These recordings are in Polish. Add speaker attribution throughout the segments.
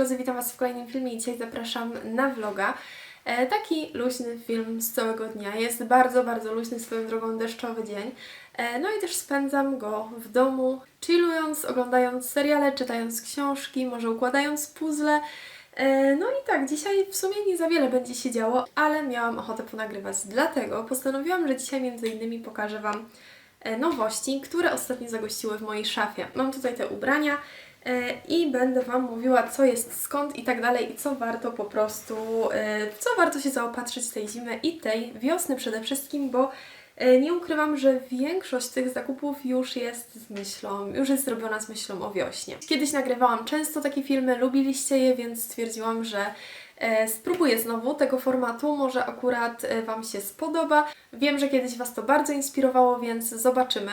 Speaker 1: drodzy, witam Was w kolejnym filmie i dzisiaj zapraszam na vloga. E, taki luźny film z całego dnia. Jest bardzo, bardzo luźny, swoją drogą deszczowy dzień. E, no i też spędzam go w domu, chillując, oglądając seriale, czytając książki, może układając puzzle. E, No i tak, dzisiaj w sumie nie za wiele będzie się działo, ale miałam ochotę ponagrywać. Dlatego postanowiłam, że dzisiaj między innymi pokażę Wam e, nowości, które ostatnio zagościły w mojej szafie. Mam tutaj te ubrania i będę Wam mówiła, co jest skąd i tak dalej, i co warto po prostu, e, co warto się zaopatrzyć tej zimy i tej wiosny przede wszystkim, bo e, nie ukrywam, że większość tych zakupów już jest z myślą, już jest zrobiona z myślą o wiośnie. Kiedyś nagrywałam często takie filmy, lubiliście je, więc stwierdziłam, że e, spróbuję znowu tego formatu, może akurat e, Wam się spodoba. Wiem, że kiedyś Was to bardzo inspirowało, więc zobaczymy.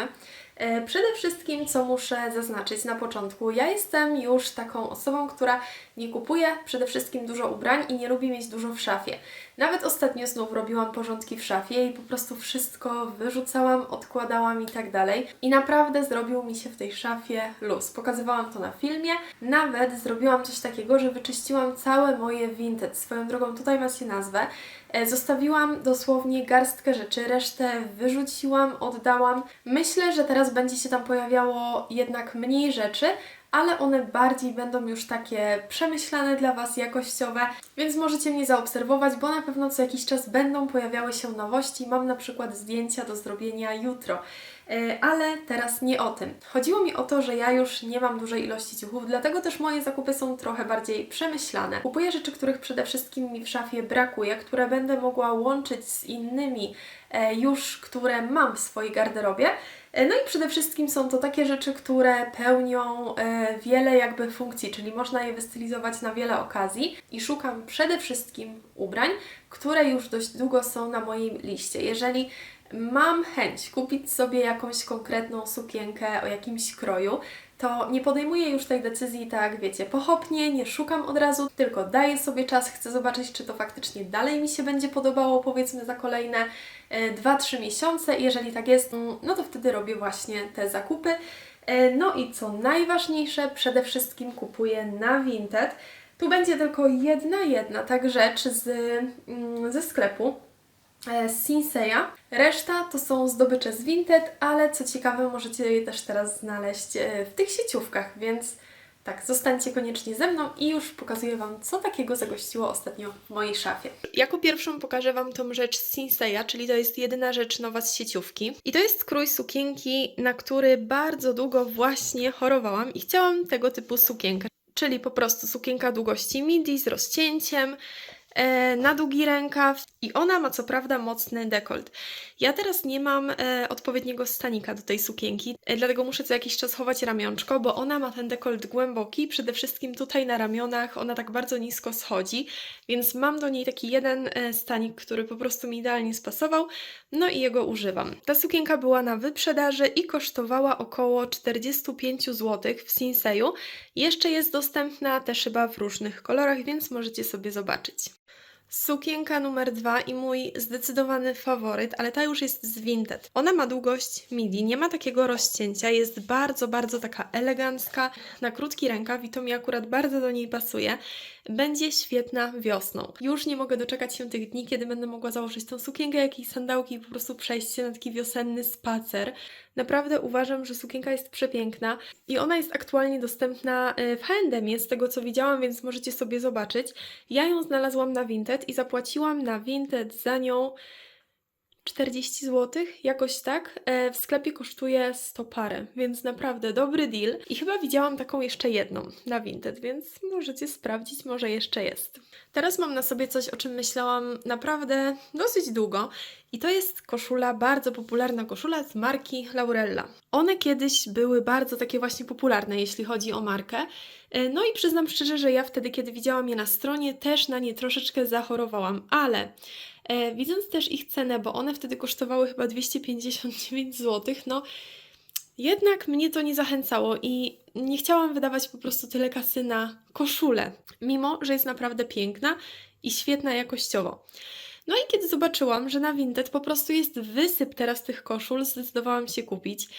Speaker 1: E, Przede wszystkim, co muszę zaznaczyć na początku, ja jestem już taką osobą, która nie kupuje przede wszystkim dużo ubrań i nie lubi mieć dużo w szafie. Nawet ostatnio znów robiłam porządki w szafie i po prostu wszystko wyrzucałam, odkładałam i tak dalej. I naprawdę zrobił mi się w tej szafie luz. Pokazywałam to na filmie. Nawet zrobiłam coś takiego, że wyczyściłam całe moje vintage. Swoją drogą tutaj macie nazwę. E, Zostawiłam dosłownie garstkę rzeczy, resztę wyrzuciłam, oddałam. Myślę, że teraz będzie się tam pojawiało jednak mniej rzeczy, ale one bardziej będą już takie przemyślane dla Was, jakościowe, więc możecie mnie zaobserwować, bo na pewno co jakiś czas będą pojawiały się nowości. Mam na przykład zdjęcia do zrobienia jutro. E, Ale teraz nie o tym. Chodziło mi o to, że ja już nie mam dużej ilości ciuchów, dlatego też moje zakupy są trochę bardziej przemyślane. Kupuję rzeczy, których przede wszystkim mi w szafie brakuje, które będę mogła łączyć z innymi e, już, które mam w swojej garderobie. E, No i przede wszystkim są to takie rzeczy, które pełnią wiele jakby funkcji, czyli można je wystylizować na wiele okazji i szukam przede wszystkim ubrań, które już dość długo są na mojej liście. Jeżeli mam chęć kupić sobie jakąś konkretną sukienkę o jakimś kroju, to nie podejmuję już tej decyzji tak, wiecie, pochopnie, nie szukam od razu, tylko daję sobie czas, chcę zobaczyć, czy to faktycznie dalej mi się będzie podobało, powiedzmy za kolejne e, 2-3 miesiące. Jeżeli tak jest, mm, no to wtedy robię właśnie te zakupy. E, No i co najważniejsze, przede wszystkim kupuję na Vinted. Tu będzie tylko jedna, jedna tak rzecz z, mm, ze sklepu e, z Sinseya. Reszta to są zdobycze z Vinted, ale co ciekawe, możecie je też teraz znaleźć e, w tych sieciówkach, więc tak, zostańcie koniecznie ze mną i już pokazuję Wam, co takiego zagościło ostatnio w mojej szafie. Jako pierwszą pokażę Wam tą rzecz z Sinseya, czyli to jest jedyna rzecz nowa z sieciówki. I to jest krój sukienki, na który bardzo długo właśnie chorowałam i chciałam tego typu sukienkę. Czyli po prostu sukienka długości midi z rozcięciem, e, na długi rękaw i ona ma co prawda mocny dekolt. Ja teraz nie mam e, odpowiedniego stanika do tej sukienki, e, dlatego muszę co jakiś czas chować ramionczko, bo ona ma ten dekolt głęboki, przede wszystkim tutaj na ramionach ona tak bardzo nisko schodzi, więc mam do niej taki jeden e, stanik, który po prostu mi idealnie spasował, no i jego używam. Ta sukienka była na wyprzedaży i kosztowała około 45 zł w Sinseju. Jeszcze jest dostępna też chyba w różnych kolorach, więc możecie sobie zobaczyć. Sukienka numer dwa i mój zdecydowany faworyt, ale ta już jest z Vinted. Ona ma długość midi, nie ma takiego rozcięcia, jest bardzo, bardzo taka elegancka, na krótki rękaw i to mi akurat bardzo do niej pasuje. Będzie świetna wiosną. Już nie mogę doczekać się tych dni, kiedy będę mogła założyć tą sukienkę, jakieś sandałki i po prostu przejść się na taki wiosenny spacer. Naprawdę uważam, że sukienka jest przepiękna i ona jest aktualnie dostępna e, w H&M, z tego co widziałam, więc możecie sobie zobaczyć. Ja ją znalazłam na Vinted i zapłaciłam na Vinted za nią 40 zł, jakoś tak. E, W sklepie kosztuje 100 parę, więc naprawdę dobry deal. I chyba widziałam taką jeszcze jedną na Vinted, więc możecie sprawdzić, może jeszcze jest. Teraz mam na sobie coś, o czym myślałam naprawdę dosyć długo. I to jest koszula, bardzo popularna koszula z marki Laurella. One kiedyś były bardzo takie właśnie popularne, jeśli chodzi o markę. E, No i przyznam szczerze, że ja wtedy, kiedy widziałam je na stronie, też na nie troszeczkę zachorowałam, ale widząc też ich cenę, bo one wtedy kosztowały chyba 259 zł, no jednak mnie to nie zachęcało i nie chciałam wydawać po prostu tyle kasy na koszulę, mimo że jest naprawdę piękna i świetna jakościowo. No i kiedy zobaczyłam, że na Vinted po prostu jest wysyp teraz tych koszul, zdecydowałam się kupić.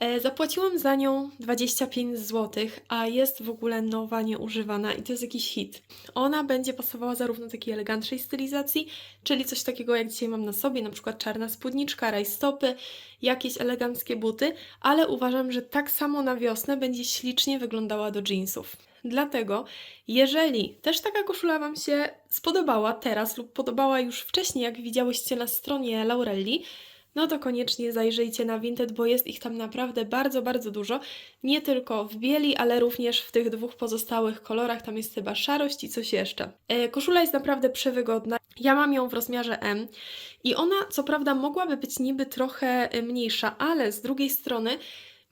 Speaker 1: E, zapłaciłam za nią 25 zł, a jest w ogóle nowa, nieużywana i to jest jakiś hit. Ona będzie pasowała zarówno takiej elegantszej stylizacji, czyli coś takiego jak dzisiaj mam na sobie, na przykład czarna spódniczka, rajstopy, jakieś eleganckie buty, ale uważam, że tak samo na wiosnę będzie ślicznie wyglądała do jeansów. Dlatego, jeżeli też taka koszula Wam się spodobała teraz lub podobała już wcześniej, jak widziałyście na stronie Laurelli, no to koniecznie zajrzyjcie na Vinted, bo jest ich tam naprawdę bardzo, bardzo dużo. Nie tylko w bieli, ale również w tych dwóch pozostałych kolorach. Tam jest chyba szarość i coś jeszcze. E, koszula jest naprawdę przewygodna. Ja mam ją w rozmiarze M i ona, co prawda, mogłaby być niby trochę mniejsza, ale z drugiej strony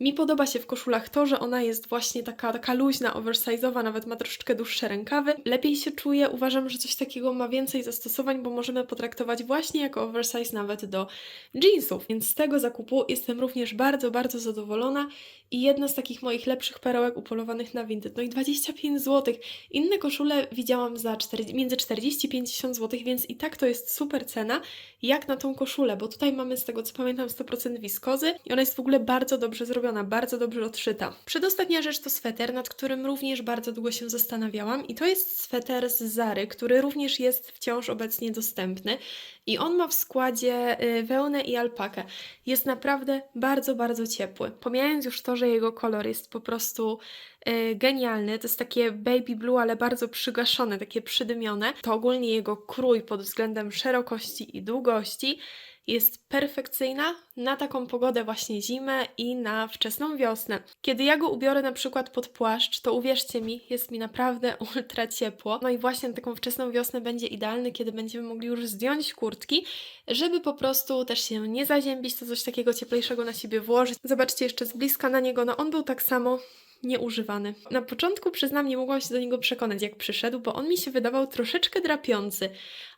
Speaker 1: mi podoba się w koszulach to, że ona jest właśnie taka, taka luźna, oversize'owa, nawet ma troszeczkę dłuższe rękawy. Lepiej się czuję, uważam, że coś takiego ma więcej zastosowań, bo możemy potraktować właśnie jako oversize nawet do jeansów. Więc z tego zakupu jestem również bardzo, bardzo zadowolona i jedna z takich moich lepszych perełek upolowanych na Vinted. No i 25 zł. Inne koszule widziałam za 4, między 40 i 50 zł, więc i tak to jest super cena, jak na tą koszulę, bo tutaj mamy z tego co pamiętam 100% wiskozy i ona jest w ogóle bardzo dobrze zrobiona, bardzo dobrze odszyta. Przedostatnia rzecz to sweter, nad którym również bardzo długo się zastanawiałam i to jest sweter z Zary, który również jest wciąż obecnie dostępny i on ma w składzie y, wełnę i alpakę. Jest naprawdę bardzo, bardzo ciepły. Pomijając już to, że jego kolor jest po prostu y, genialny, to jest takie baby blue, ale bardzo przygaszone, takie przydymione, to ogólnie jego krój pod względem szerokości i długości jest perfekcyjna na taką pogodę właśnie zimę i na wczesną wiosnę. Kiedy ja go ubiorę na przykład pod płaszcz, to uwierzcie mi, jest mi naprawdę ultra ciepło. No i właśnie na taką wczesną wiosnę będzie idealny, kiedy będziemy mogli już zdjąć kurtki, żeby po prostu też się nie zaziębić, to coś takiego cieplejszego na siebie włożyć. Zobaczcie jeszcze z bliska na niego, no on był tak samo nieużywany. Na początku przyznam, nie mogłam się do niego przekonać, jak przyszedł, bo on mi się wydawał troszeczkę drapiący,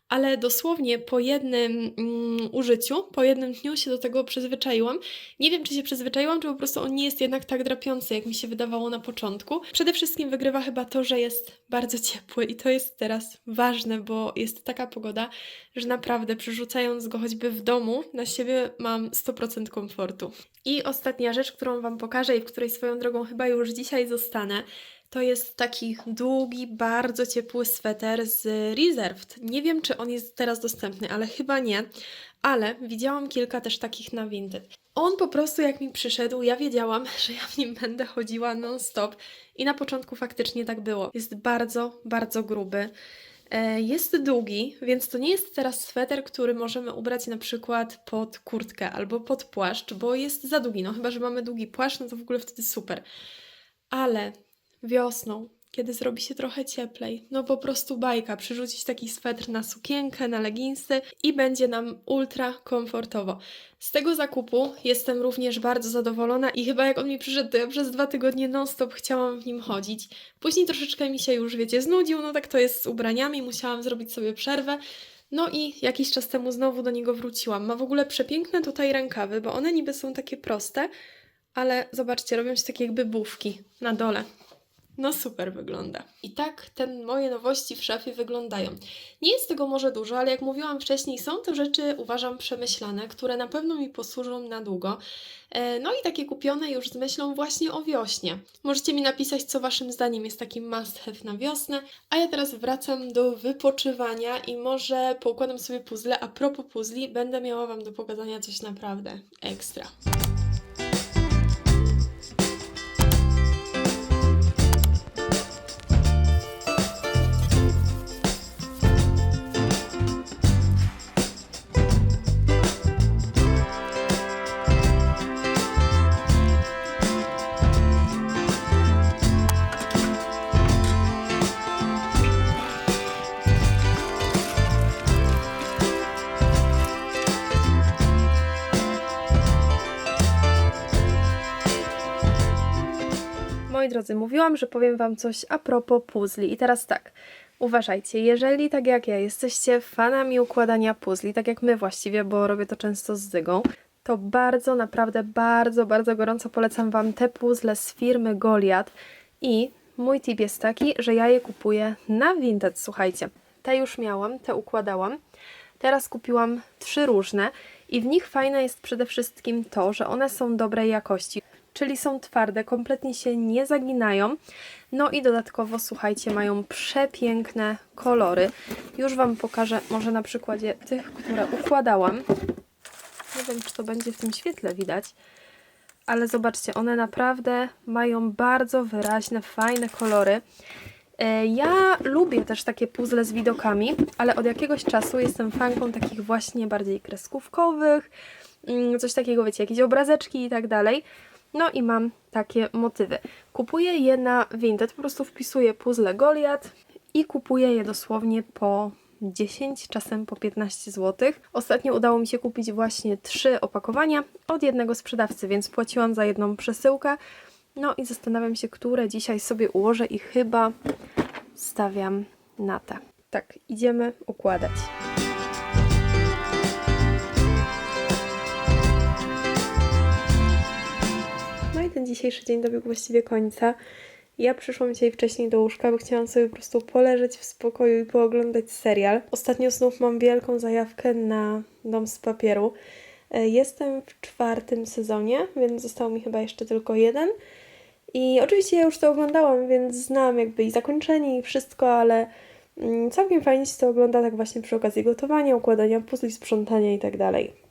Speaker 1: ale dosłownie po jednym mm, użyciu, po jednym dniu się do tego przyzwyczaiłam. Nie wiem, czy się przyzwyczaiłam, czy po prostu on nie jest jednak tak drapiący, jak mi się wydawało na początku. Przede wszystkim wygrywa chyba to, że jest bardzo ciepły i to jest teraz ważne, bo jest taka pogoda, że naprawdę przerzucając go choćby w domu, na siebie mam 100% komfortu. I ostatnia rzecz, którą Wam pokażę i w której swoją drogą chyba już dzisiaj zostanę, to jest taki długi, bardzo ciepły sweter z Reserved. Nie wiem, czy on jest teraz dostępny, ale chyba nie. Ale widziałam kilka też takich na Vinted. On po prostu jak mi przyszedł, ja wiedziałam, że ja w nim będę chodziła non-stop i na początku faktycznie tak było. Jest bardzo, bardzo gruby. E, Jest długi, więc to nie jest teraz sweter, który możemy ubrać na przykład pod kurtkę albo pod płaszcz, bo jest za długi. No chyba, że mamy długi płaszcz, no to w ogóle wtedy super. Ale wiosną, kiedy zrobi się trochę cieplej, no po prostu bajka, przyrzucić taki swetr na sukienkę, na leginsy i będzie nam ultra komfortowo. Z tego zakupu jestem również bardzo zadowolona i chyba jak on mi przyszedł, to ja przez dwa tygodnie non-stop chciałam w nim chodzić. Później troszeczkę mi się już, wiecie, znudził, no tak to jest z ubraniami, musiałam zrobić sobie przerwę. No i jakiś czas temu znowu do niego wróciłam. Ma w ogóle przepiękne tutaj rękawy, bo one niby są takie proste, ale zobaczcie, robią się takie jakby bufki na dole. No super wygląda. I tak te moje nowości w szafie wyglądają. Nie jest tego może dużo, ale jak mówiłam wcześniej, są to rzeczy, uważam, przemyślane, które na pewno mi posłużą na długo. E, No i takie kupione już z myślą właśnie o wiośnie. Możecie mi napisać, co Waszym zdaniem jest takim must have na wiosnę. A ja teraz wracam do wypoczywania i może poukładam sobie puzzle. A propos puzli, będę miała Wam do pokazania coś naprawdę ekstra. Moi drodzy, mówiłam, że powiem Wam coś a propos puzli. I teraz tak, uważajcie, jeżeli tak jak ja jesteście fanami układania puzli, tak jak my właściwie, bo robię to często z Zygą, to bardzo, naprawdę bardzo, bardzo gorąco polecam Wam te puzzle z firmy Goliath. I mój tip jest taki, że ja je kupuję na Vinted, słuchajcie. Te już miałam, te układałam. Teraz kupiłam trzy różne i w nich fajne jest przede wszystkim to, że one są dobrej jakości, czyli są twarde, kompletnie się nie zaginają. No i dodatkowo, słuchajcie, mają przepiękne kolory. Już Wam pokażę może na przykładzie tych, które układałam. Nie wiem, czy to będzie w tym świetle widać, ale zobaczcie, one naprawdę mają bardzo wyraźne, fajne kolory. E, Ja lubię też takie puzzle z widokami, ale od jakiegoś czasu jestem fanką takich właśnie bardziej kreskówkowych, mm, coś takiego, wiecie, jakieś obrazeczki i tak dalej. No i mam takie motywy. Kupuję je na Vinted, po prostu wpisuję puzzle Goliat i kupuję je dosłownie po 10, czasem po 15 zł. Ostatnio udało mi się kupić właśnie trzy opakowania od jednego sprzedawcy, więc płaciłam za jedną przesyłkę. No i zastanawiam się, które dzisiaj sobie ułożę i chyba stawiam na te. Tak, idziemy układać. Ten dzisiejszy dzień dobiegł właściwie końca. Ja przyszłam dzisiaj wcześniej do łóżka, bo chciałam sobie po prostu poleżeć w spokoju i pooglądać serial. Ostatnio znów mam wielką zajawkę na Dom z papieru. E, Jestem w czwartym sezonie, więc został mi chyba jeszcze tylko jeden. I oczywiście ja już to oglądałam, więc znam jakby i zakończenie i wszystko, ale mm, całkiem fajnie się to ogląda tak właśnie przy okazji gotowania, układania puzli, sprzątania i tak dalej.